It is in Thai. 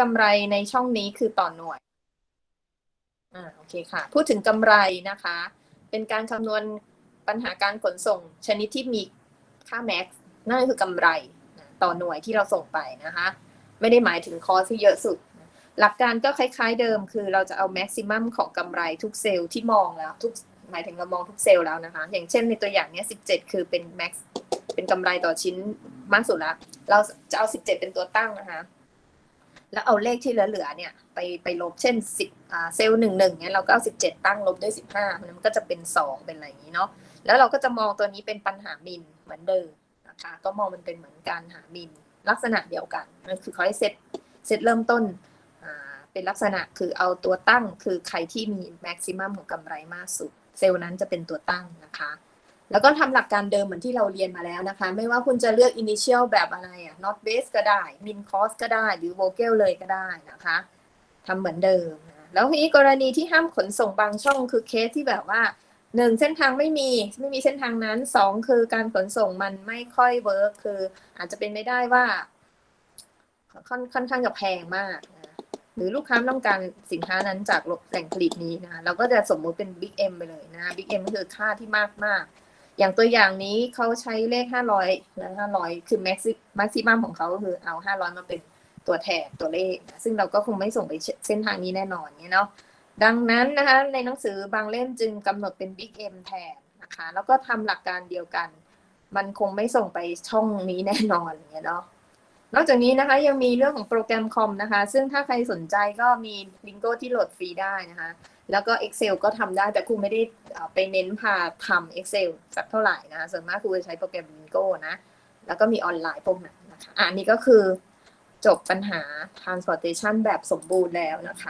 กำไรในช่องนี้คือต่อหน่วย อ่า โอเคค่ะ พูดถึงกำไรนะคะ เป็นการคำนวณปัญหาการขนส่ง ชนิดที่มีค่า max นั่นคือกำไรต่อหน่วยที่เราส่งไปนะคะ ไม่ได้หมายถึงคอสที่เยอะสุด หลักการก็คล้ายๆเดิม คือเราจะเอา maximum ของกำไรทุกเซลล์ที่มองแล้วทุกหมายถึงเรามองทุกเซลล์แล้วนะคะ อย่างเช่นในตัวอย่างเนี้ย17 คือเป็น max เป็นกำไรต่อชิ้นมากสุดละ เราจะเอา 17 เป็นตัวตั้งนะคะ แล้วเอาเลขที่เหลือๆเนี่ยไปไปลบเช่นสิบเซลล์หนึ่งหนึ่งเนี่ยเราก็เอาสิบเจ็ดตั้งลบด้วยสิบห้ามันก็จะเป็นสองเป็นอะไรอย่างนี้เนาะแล้วเราก็จะมองตัวนี้เป็นปัญหามินเหมือนเดิมนะคะก็มองมันเป็นเหมือนการหามินลักษณะเดียวกันนั่นคือเขาให้เซตเซตเริ่มต้นเป็นลักษณะคือเอาตัวตั้งคือใครที่มีแม็กซิมัมของกำไรมากสุด เซลล์นั้นจะเป็นตัวตั้งนะคะ แล้วก็ทำหลักการเดิมเหมือนที่เราเรียนมาแล้วนะคะ ไม่ว่าคุณจะเลือก initial แบบอะไรอะ not base ก็ได้ min cost ก็ได้ หรือ vocal เลยก็ได้นะคะทำเหมือนเดิม แล้วทีนี้กรณีที่ห้ามขนส่งบางช่องคือเคสที่แบบว่าหนึ่งเส้นทางไม่มีไม่มีเส้นทางนั้นสองคือการขนส่งมันไม่ค่อยเวิร์กคือ อาจจะเป็นไม่ได้ว่า ค่อนค่อนข้างจะแพงมากนะหรือลูกค้าต้องการสินค้านั้นจากแหล่งผลิตนี้นะเราก็จะสมมุติเป็น Big M ไปเลยนะ Big M ก็คือค่าที่มากมาก อย่างตัวอย่างนี้เขาใช้เลข500และห้าร้อยคือแม็กซิมักซิมัมของเขาก็คือเอาห้าร้อยมาเป็นตัวแทนตัวเลข ซึ่งเราก็คงไม่ส่งไปเส้นทางนี้แน่นอนเนี่ยเนาะดังนั้นนะคะในหนังสือบางเล่มจึงกำหนดเป็น Big M แทนนะคะแล้วก็ทำหลักการเดียวกัน มันคงไม่ส่งไปช่องนี้แน่นอนอย่างเงี้ยเนาะ นอกจากนี้นะคะยังมีเรื่องของโปรแกรมคอมนะคะ ซึ่งถ้าใครสนใจก็มีลิงโก้ที่โหลดฟรีได้นะคะ แล้วก็ Excel ก็ทำได้แต่ครูไม่ได้อ่อไปเน้นพาทำ Excel สักเท่าไหร่นะคะส่วนมากครูจะใช้โปรแกรมลิงโก้นะ แล้วก็มีออนไลน์พวกนั้นนะคะอะอันนี้ก็คือจบปัญหา transportation แบบสมบูรณ์แล้วนะคะ